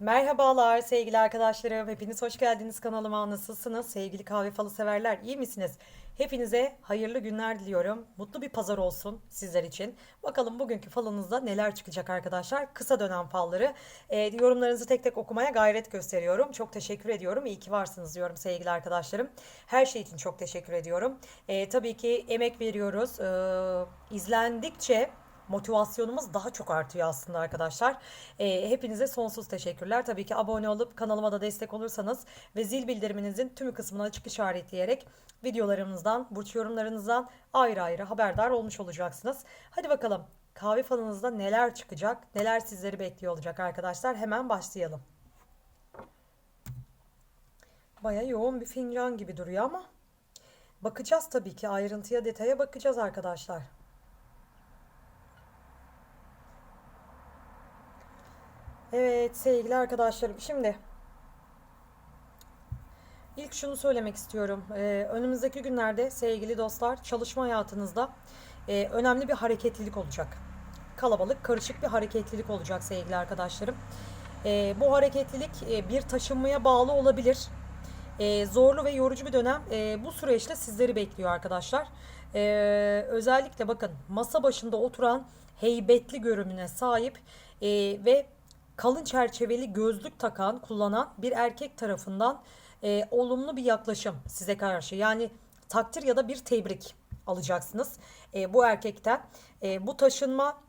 Merhabalar sevgili arkadaşlarım. Hepiniz hoş geldiniz kanalıma. Nasılsınız? Sevgili kahve falı severler, iyi misiniz? Hepinize hayırlı günler diliyorum. Mutlu bir pazar olsun sizler için. Bakalım bugünkü falınızda neler çıkacak arkadaşlar. Kısa dönem falları. Ee, yorumlarınızı tek tek okumaya gayret gösteriyorum. Çok teşekkür ediyorum. İyi ki varsınız diyorum sevgili arkadaşlarım. Her şey için çok teşekkür ediyorum. Ee, tabii ki emek veriyoruz. Ee, izlendikçe motivasyonumuz daha çok artıyor aslında arkadaşlar. Ee, hepinize sonsuz teşekkürler. Tabii ki abone olup kanalıma da destek olursanız ve zil bildiriminizin tümü kısmına açık işaretleyerek videolarımızdan, burç yorumlarınızdan ayrı ayrı haberdar olmuş olacaksınız. Hadi bakalım kahve falınızda neler çıkacak, neler sizleri bekliyor olacak arkadaşlar. Hemen başlayalım. Baya yoğun bir fincan gibi duruyor ama bakacağız tabii ki ayrıntıya detaya bakacağız arkadaşlar. Evet sevgili arkadaşlarım şimdi ilk şunu söylemek istiyorum. Ee, önümüzdeki günlerde sevgili dostlar çalışma hayatınızda e, önemli bir hareketlilik olacak. Kalabalık, karışık bir hareketlilik olacak sevgili arkadaşlarım. Ee, bu hareketlilik e, bir taşınmaya bağlı olabilir. Ee, zorlu ve yorucu bir dönem e, bu süreçte sizleri bekliyor arkadaşlar. Ee, özellikle bakın masa başında oturan heybetli görünüme sahip e, ve kalın çerçeveli gözlük takan, kullanan bir erkek tarafından e, olumlu bir yaklaşım size karşı. Yani takdir ya da bir tebrik alacaksınız e, bu erkekten. E, bu taşınma,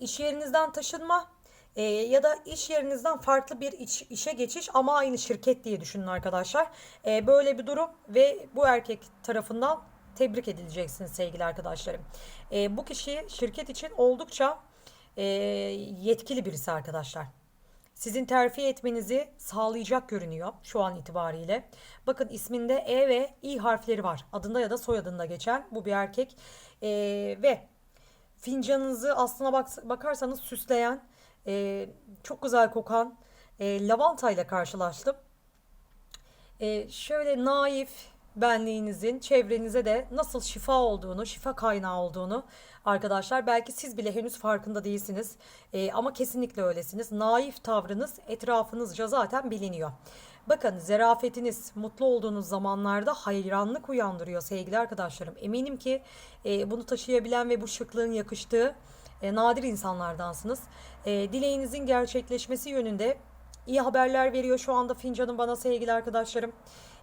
iş yerinizden taşınma e, ya da iş yerinizden farklı bir iş, işe geçiş ama aynı şirket diye düşünün arkadaşlar. E, böyle bir durum ve bu erkek tarafından tebrik edileceksiniz sevgili arkadaşlarım. E, bu kişi şirket için oldukça e, yetkili birisi arkadaşlar. Sizin terfi etmenizi sağlayacak görünüyor şu an itibariyle. Bakın isminde E ve İ harfleri var. Adında ya da soyadında geçen bu bir erkek. E, ve fincanınızı aslına bak, bakarsanız süsleyen, e, çok güzel kokan e, lavanta ile karşılaştım. E, şöyle naif benliğinizin çevrenize de nasıl şifa olduğunu, şifa kaynağı olduğunu arkadaşlar belki siz bile henüz farkında değilsiniz. E, ama kesinlikle öylesiniz. Naif tavrınız etrafınızca zaten biliniyor. Bakın zerafetiniz mutlu olduğunuz zamanlarda hayranlık uyandırıyor sevgili arkadaşlarım. Eminim ki e, bunu taşıyabilen ve bu şıklığın yakıştığı e, nadir insanlardansınız. E, dileğinizin gerçekleşmesi yönünde iyi haberler veriyor şu anda fincanım bana sevgili arkadaşlarım.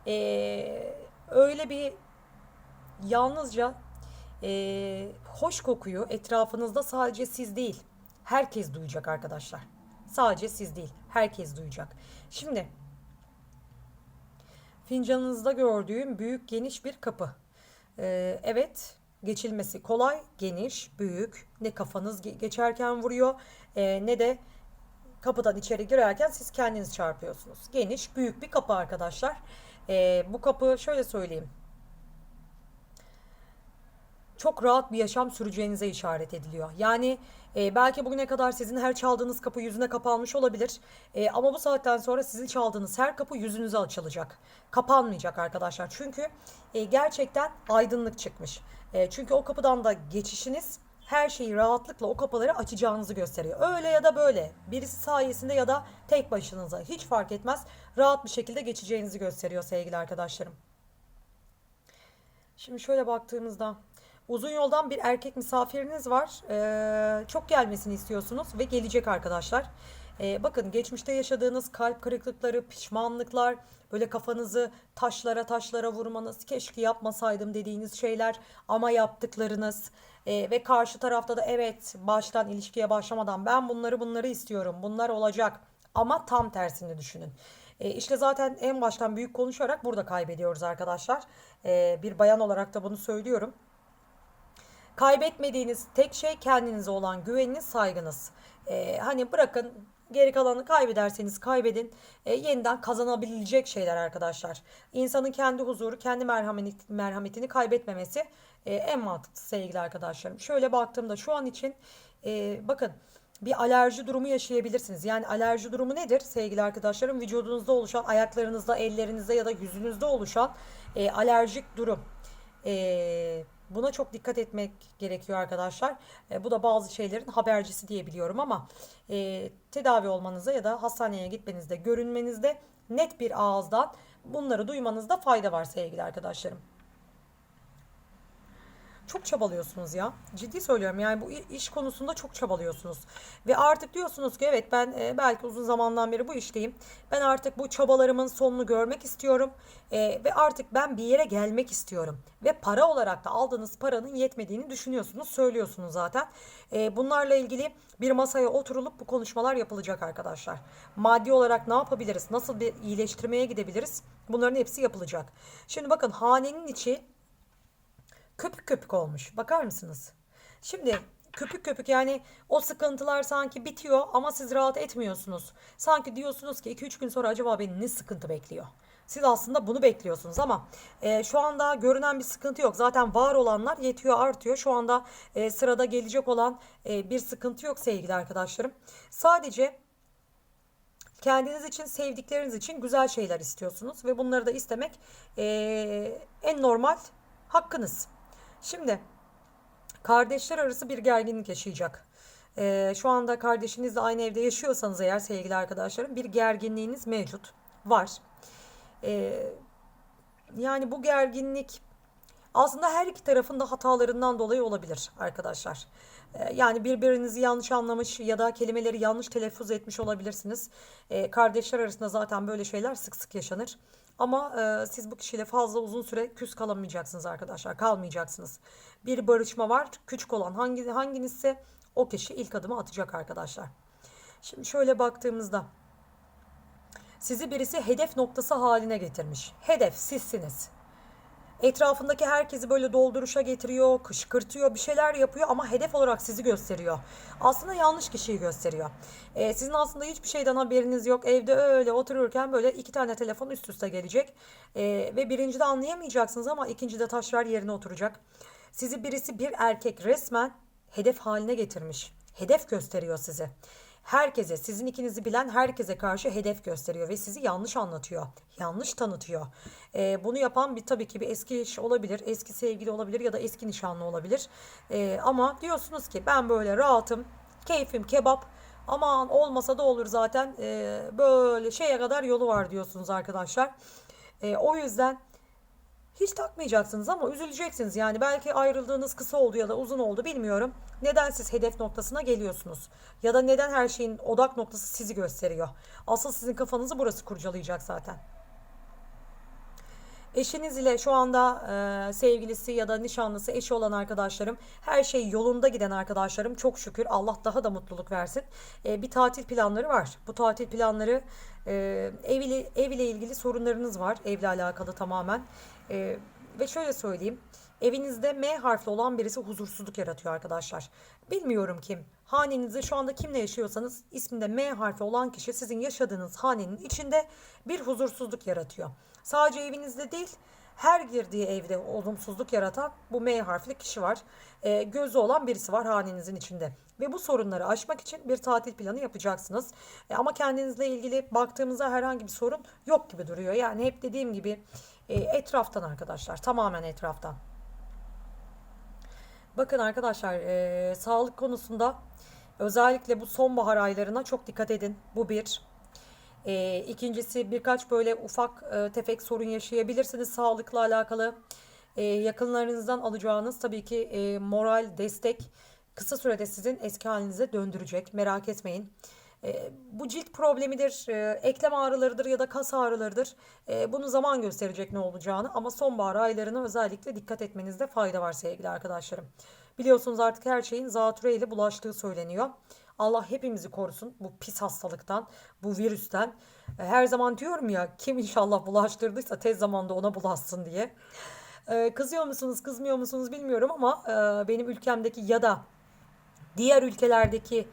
E, öyle bir yalnızca e, hoş kokuyu etrafınızda sadece siz değil herkes duyacak arkadaşlar. Sadece siz değil herkes duyacak. Şimdi fincanınızda gördüğüm büyük geniş bir kapı. E, evet geçilmesi kolay, geniş, büyük. Ne kafanız geçerken vuruyor e, ne de kapıdan içeri girerken siz kendiniz çarpıyorsunuz. Geniş, büyük bir kapı arkadaşlar. E, bu kapı şöyle söyleyeyim. Çok rahat bir yaşam süreceğinize işaret ediliyor. Yani e, belki bugüne kadar sizin her çaldığınız kapı yüzüne kapanmış olabilir. E, ama bu saatten sonra sizin çaldığınız her kapı yüzünüze açılacak. Kapanmayacak arkadaşlar. Çünkü e, gerçekten aydınlık çıkmış. E, çünkü o kapıdan da geçişiniz her şeyi rahatlıkla o kapıları açacağınızı gösteriyor. Öyle ya da böyle birisi sayesinde ya da tek başınıza hiç fark etmez rahat bir şekilde geçeceğinizi gösteriyor sevgili arkadaşlarım. Şimdi şöyle baktığımızda uzun yoldan bir erkek misafiriniz var. Ee, çok gelmesini istiyorsunuz ve gelecek arkadaşlar. Ee, bakın geçmişte yaşadığınız kalp kırıklıkları, pişmanlıklar, böyle kafanızı taşlara taşlara vurmanız, keşke yapmasaydım dediğiniz şeyler ama yaptıklarınız e, ve karşı tarafta da evet baştan ilişkiye başlamadan ben bunları bunları istiyorum, bunlar olacak ama tam tersini düşünün. E, işte zaten en baştan büyük konuşarak burada kaybediyoruz arkadaşlar. E, bir bayan olarak da bunu söylüyorum. Kaybetmediğiniz tek şey kendinize olan güveniniz, saygınız. E, hani bırakın Geri kalanı kaybederseniz kaybedin. E, yeniden kazanabilecek şeyler arkadaşlar. İnsanın kendi huzuru, kendi merhamet, merhametini kaybetmemesi e, en mantıklısı sevgili arkadaşlarım. Şöyle baktığımda şu an için e, bakın bir alerji durumu yaşayabilirsiniz. Yani alerji durumu nedir sevgili arkadaşlarım? Vücudunuzda oluşan, ayaklarınızda, ellerinizde ya da yüzünüzde oluşan e, alerjik durum. E, Buna çok dikkat etmek gerekiyor arkadaşlar. E, bu da bazı şeylerin habercisi diyebiliyorum ama e, tedavi olmanıza ya da hastaneye gitmenizde, görünmenizde net bir ağızdan bunları duymanızda fayda var sevgili arkadaşlarım. Çok çabalıyorsunuz ya. Ciddi söylüyorum yani bu iş konusunda çok çabalıyorsunuz. Ve artık diyorsunuz ki evet ben e, belki uzun zamandan beri bu işteyim. Ben artık bu çabalarımın sonunu görmek istiyorum. E, ve artık ben bir yere gelmek istiyorum. Ve para olarak da aldığınız paranın yetmediğini düşünüyorsunuz, söylüyorsunuz zaten. E, bunlarla ilgili bir masaya oturulup bu konuşmalar yapılacak arkadaşlar. Maddi olarak ne yapabiliriz? Nasıl bir iyileştirmeye gidebiliriz? Bunların hepsi yapılacak. Şimdi bakın hanenin içi köpük köpük olmuş. Bakar mısınız? Şimdi köpük köpük yani o sıkıntılar sanki bitiyor ama siz rahat etmiyorsunuz. Sanki diyorsunuz ki 2-3 gün sonra acaba beni ne sıkıntı bekliyor? Siz aslında bunu bekliyorsunuz ama e, şu anda görünen bir sıkıntı yok. Zaten var olanlar yetiyor artıyor. Şu anda e, sırada gelecek olan e, bir sıkıntı yok sevgili arkadaşlarım. Sadece kendiniz için, sevdikleriniz için güzel şeyler istiyorsunuz ve bunları da istemek e, en normal hakkınız. Şimdi kardeşler arası bir gerginlik yaşayacak. Ee, şu anda kardeşinizle aynı evde yaşıyorsanız eğer sevgili arkadaşlarım bir gerginliğiniz mevcut. Var. Ee, yani bu gerginlik aslında her iki tarafın da hatalarından dolayı olabilir arkadaşlar. Ee, yani birbirinizi yanlış anlamış ya da kelimeleri yanlış telaffuz etmiş olabilirsiniz. Ee, kardeşler arasında zaten böyle şeyler sık sık yaşanır. Ama e, siz bu kişiyle fazla uzun süre küs kalamayacaksınız arkadaşlar. Kalmayacaksınız. Bir barışma var. Küçük olan hangi hanginizse o kişi ilk adımı atacak arkadaşlar. Şimdi şöyle baktığımızda sizi birisi hedef noktası haline getirmiş. Hedef sizsiniz. Etrafındaki herkesi böyle dolduruşa getiriyor, kışkırtıyor, bir şeyler yapıyor ama hedef olarak sizi gösteriyor. Aslında yanlış kişiyi gösteriyor. Ee, sizin aslında hiçbir şeyden haberiniz yok. Evde öyle otururken böyle iki tane telefon üst üste gelecek. Ee, ve birincide anlayamayacaksınız ama ikincide taşlar yerine oturacak. Sizi birisi bir erkek resmen hedef haline getirmiş. Hedef gösteriyor sizi herkese, sizin ikinizi bilen herkese karşı hedef gösteriyor ve sizi yanlış anlatıyor, yanlış tanıtıyor. Ee, bunu yapan bir tabii ki bir eski iş olabilir, eski sevgili olabilir ya da eski nişanlı olabilir. Ee, ama diyorsunuz ki ben böyle rahatım, keyfim kebap, aman olmasa da olur zaten ee, böyle şeye kadar yolu var diyorsunuz arkadaşlar. Ee, o yüzden hiç takmayacaksınız ama üzüleceksiniz. Yani belki ayrıldığınız kısa oldu ya da uzun oldu bilmiyorum. Neden siz hedef noktasına geliyorsunuz? Ya da neden her şeyin odak noktası sizi gösteriyor? Asıl sizin kafanızı burası kurcalayacak zaten. Eşiniz ile şu anda e, sevgilisi ya da nişanlısı eşi olan arkadaşlarım her şey yolunda giden arkadaşlarım çok şükür Allah daha da mutluluk versin. E, bir tatil planları var. Bu tatil planları e, ev, ile, ev ile ilgili sorunlarınız var. Evle alakalı tamamen. E, ve şöyle söyleyeyim. Evinizde M harfli olan birisi huzursuzluk yaratıyor arkadaşlar. Bilmiyorum kim. Hanenizde şu anda kimle yaşıyorsanız isminde M harfi olan kişi sizin yaşadığınız hanenin içinde bir huzursuzluk yaratıyor. Sadece evinizde değil her girdiği evde olumsuzluk yaratan bu M harfli kişi var. E, gözü olan birisi var hanenizin içinde. Ve bu sorunları aşmak için bir tatil planı yapacaksınız. E, ama kendinizle ilgili baktığımızda herhangi bir sorun yok gibi duruyor. Yani hep dediğim gibi e, etraftan arkadaşlar tamamen etraftan. Bakın arkadaşlar e, sağlık konusunda özellikle bu sonbahar aylarına çok dikkat edin. Bu bir. E, ikincisi birkaç böyle ufak e, tefek sorun yaşayabilirsiniz sağlıkla alakalı. E, yakınlarınızdan alacağınız tabii ki e, moral destek kısa sürede sizin eski halinize döndürecek. Merak etmeyin. E, bu cilt problemidir, e, eklem ağrılarıdır ya da kas ağrılarıdır. E, bunu zaman gösterecek ne olacağını ama sonbahar aylarına özellikle dikkat etmenizde fayda var sevgili arkadaşlarım. Biliyorsunuz artık her şeyin zatüre ile bulaştığı söyleniyor. Allah hepimizi korusun bu pis hastalıktan, bu virüsten. E, her zaman diyorum ya kim inşallah bulaştırdıysa tez zamanda ona bulaşsın diye. E, kızıyor musunuz, kızmıyor musunuz bilmiyorum ama e, benim ülkemdeki ya da diğer ülkelerdeki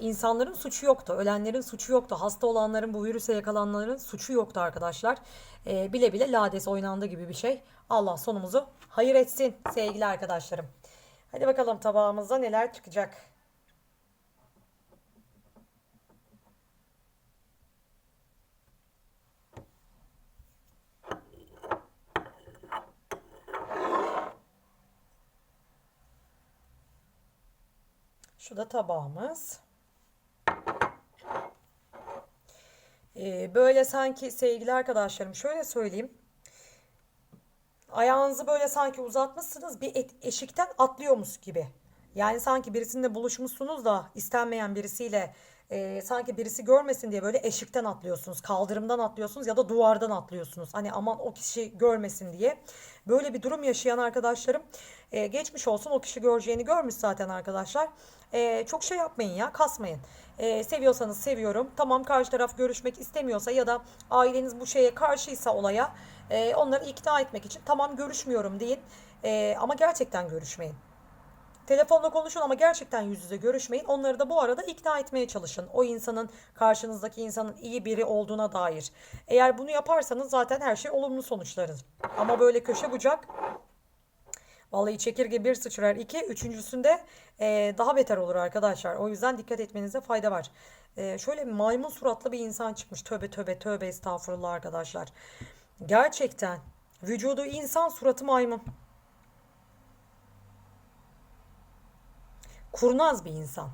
insanların suçu yoktu. Ölenlerin suçu yoktu. Hasta olanların, bu virüse yakalananların suçu yoktu arkadaşlar. Bile bile lades oynandı gibi bir şey. Allah sonumuzu hayır etsin sevgili arkadaşlarım. Hadi bakalım tabağımızda neler çıkacak. Şu da tabağımız. Ee, böyle sanki sevgili arkadaşlarım şöyle söyleyeyim. Ayağınızı böyle sanki uzatmışsınız bir et- eşikten atlıyormuş gibi. Yani sanki birisinle buluşmuşsunuz da istenmeyen birisiyle e, sanki birisi görmesin diye böyle eşikten atlıyorsunuz, kaldırımdan atlıyorsunuz ya da duvardan atlıyorsunuz. Hani aman o kişi görmesin diye. Böyle bir durum yaşayan arkadaşlarım e, geçmiş olsun o kişi göreceğini görmüş zaten arkadaşlar. E, çok şey yapmayın ya kasmayın. E, seviyorsanız seviyorum. Tamam karşı taraf görüşmek istemiyorsa ya da aileniz bu şeye karşıysa olaya e, onları ikna etmek için tamam görüşmüyorum deyin. E, ama gerçekten görüşmeyin. Telefonla konuşun ama gerçekten yüz yüze görüşmeyin. Onları da bu arada ikna etmeye çalışın. O insanın karşınızdaki insanın iyi biri olduğuna dair. Eğer bunu yaparsanız zaten her şey olumlu sonuçlanır. Ama böyle köşe bucak Vallahi çekirge bir sıçrar iki. Üçüncüsünde eee, daha beter olur arkadaşlar. O yüzden dikkat etmenize fayda var. Eee, şöyle maymun suratlı bir insan çıkmış. Tövbe tövbe tövbe estağfurullah arkadaşlar. Gerçekten vücudu insan suratı maymun. Kurnaz bir insan.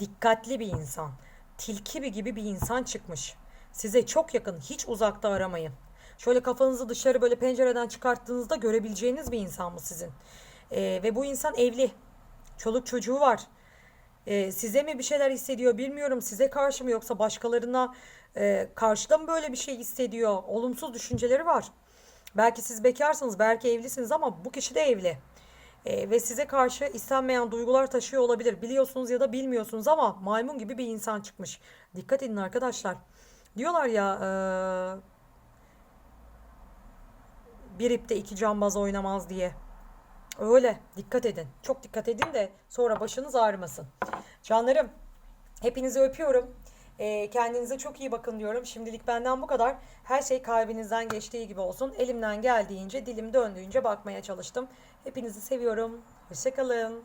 Dikkatli bir insan. Tilki bir gibi bir insan çıkmış. Size çok yakın, hiç uzakta aramayın. Şöyle kafanızı dışarı böyle pencereden çıkarttığınızda görebileceğiniz bir insan mı sizin? Ee, ve bu insan evli. Çoluk çocuğu var. Ee, size mi bir şeyler hissediyor bilmiyorum. Size karşı mı yoksa başkalarına e, karşıda mı böyle bir şey hissediyor? Olumsuz düşünceleri var. Belki siz bekarsınız, belki evlisiniz ama bu kişi de evli. Ee, ve size karşı istenmeyen duygular taşıyor olabilir. Biliyorsunuz ya da bilmiyorsunuz ama maymun gibi bir insan çıkmış. Dikkat edin arkadaşlar. Diyorlar ya e, bir ipte iki cambaz oynamaz diye. Öyle. Dikkat edin. Çok dikkat edin de sonra başınız ağrımasın. Canlarım, hepinizi öpüyorum. Ee, kendinize çok iyi bakın diyorum. Şimdilik benden bu kadar. Her şey kalbinizden geçtiği gibi olsun. Elimden geldiğince, dilim döndüğünce bakmaya çalıştım. Hepinizi seviyorum. Hoşçakalın.